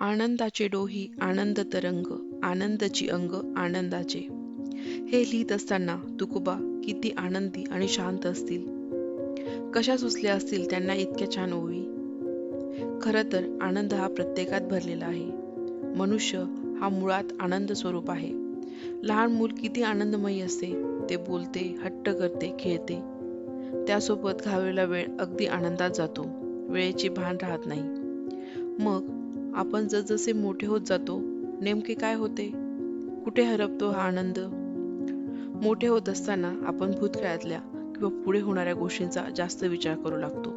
आनंदाचे डोही आनंद तरंग आनंदाची अंग आनंदाचे. हे लिहित असताना तुकोबा किती आनंदी आणि शांत असतील. कशा सुचल्या असतील त्यांना इतक्या छान ओवी खर तर आनंद हा प्रत्येकात भरलेला आहे. मनुष्य हा मुळात आनंद स्वरूप आहे. लहान मूल किती आनंदमयी असते ते बोलते हट्ट करते खेळते. त्यासोबत घालवलेला वेळ अगदी आनंदात जातो. वेळेचे भान राहत नाही. मग आपण जसजसे मोठे होत जातो नेमके काय होते? कुठे हरपतो हा आनंद? मोठे होत असताना आपण भूतकाळातल्या किंवा पुढे होणाऱ्या गोष्टींचा जास्त विचार करू लागतो.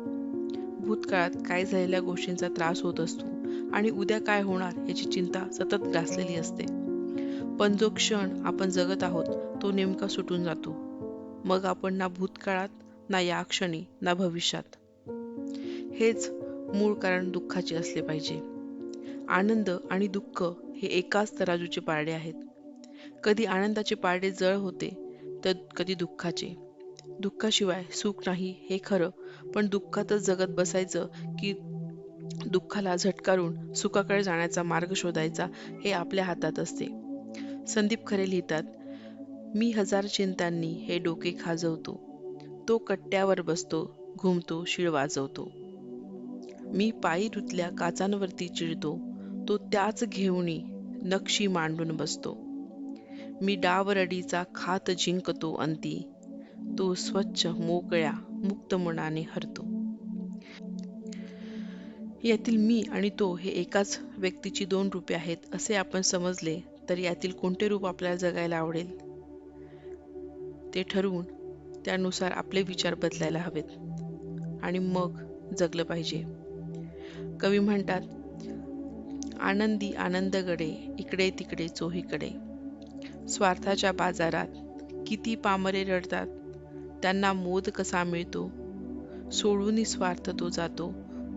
भूतकाळात काय झालेल्या गोष्टींचा त्रास होत असतो आणि उद्या काय होणार याची चिंता सतत ग्रासलेली असते. पण जो क्षण आपण जगत आहोत तो नेमका सुटून जातो. मग आपण ना भूतकाळात ना या क्षणी ना भविष्यात. हेच मूळ कारण दुःखाचे असले पाहिजे. आनंद आणि दुःख हे एकाच तराजूचे पारडे आहेत. कधी आनंदाचे पारडे जळ होते तर कधी दुःखाचे. दुःखाशिवाय सुख नाही हे खरं पण दुःखातच जगत बसायचं की दुःखाला झटकारून सुखाकडे जाण्याचा मार्ग शोधायचा हे आपल्या हातात असते. संदीप खरे लिहितात मी हजार चिंतांनी हे डोके खाजवतो. तो कट्ट्यावर बसतो घुमतो शिळ वाजवतो. मी पायी रुतल्या काचांवरती चिडतो. तो त्याच घेऊनी नक्षी मांडून बसतो. मी डावरडीचा खात जिंकतो अंती. तो स्वच्छ मोकळ्या मुक्त मनाने हरतो. यातील मी आणि तो हे एकाच व्यक्तीची दोन रूपे आहेत असे आपण समजले तर यातील कोणते रूप आपल्याला जगायला आवडेल? ते ठरवून त्यानुसार आपले विचार बदलायला हवेत. आणि मग जगलं पाहिजे. कवी म्हणतात आनंदी आनंदगडे इकडे तिकडे चोहीकडे. स्वार्थाच्या बाजारात किती पामरे रडतात त्यांना मोद कसा मिळतो? सोडून स्वार्थ तो जातो.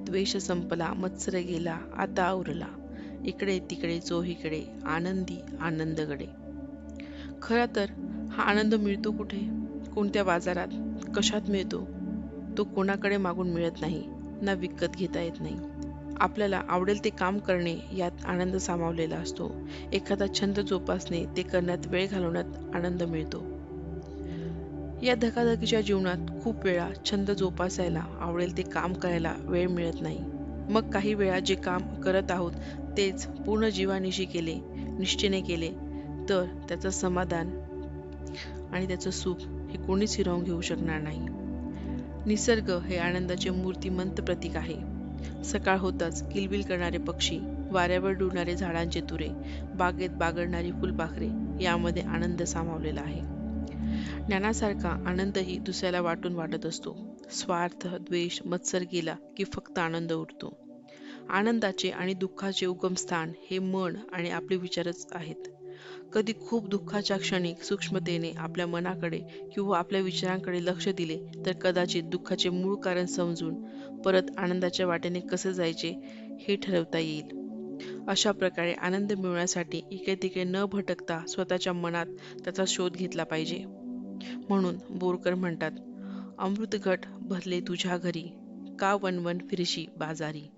द्वेष संपला मत्सर गेला आता उरला इकडे तिकडे चोहीकडे आनंदी आनंदगडे. खरा तर हा आनंद मिळतो कुठे? कोणत्या बाजारात? कशात मिळतो? तो कोणाकडे मागून मिळत नाही ना विकत घेता येत नाही. आपल्याला आवडेल ते काम करणे यात आनंद सामावलेला असतो. एखादा छंद जोपासणे ते करण्यात वेळ घालवण्यात आनंद मिळतो. या धकाधकीच्या जीवनात खूप वेळा छंद जोपासायला आवडेल ते काम करायला वेळ मिळत नाही. मग काही वेळा जे काम करत आहोत तेच पूर्ण जीवानिशी केले निष्ठेने केले तर त्याचं समाधान आणि त्याचं सुख हे कोणीच हिरावून घेऊ शकणार नाही. निसर्ग हे आनंदाचे मूर्तिमंत प्रतीक आहे. सकाळ होताच किलबिल करणारे पक्षी वाऱ्यावर डुलणारे झाडांचे तुरे बागेत बागडणारी फुलपाखरे यामध्ये आनंद सामावलेला आहे. ज्ञानासारखा आनंदही दुसऱ्याला वाटून वाटत असतो. स्वार्थ द्वेष मत्सर गेला की फक्त आनंद उरतो. आनंदाचे आणि दुःखाचे उगमस्थान हे मन आणि आपले विचारच आहेत. कधी खूप दुःखाच्या क्षणी सूक्ष्मतेने आपल्या मनाकडे किंवा आपल्या विचारांकडे लक्ष दिले तर कदाचित दुःखाचे मूळ कारण समजून परत आनंदाच्या वाटेने कसे जायचे हे ठरवता येईल. अशा प्रकारे आनंद मिळवण्यासाठी इकडे तिकडे न भटकता स्वतःच्या मनात त्याचा शोध घेतला पाहिजे. म्हणून बोरकर म्हणतात अमृतघट भरले तुझ्या घरी का वनवन फिरशी बाजारी?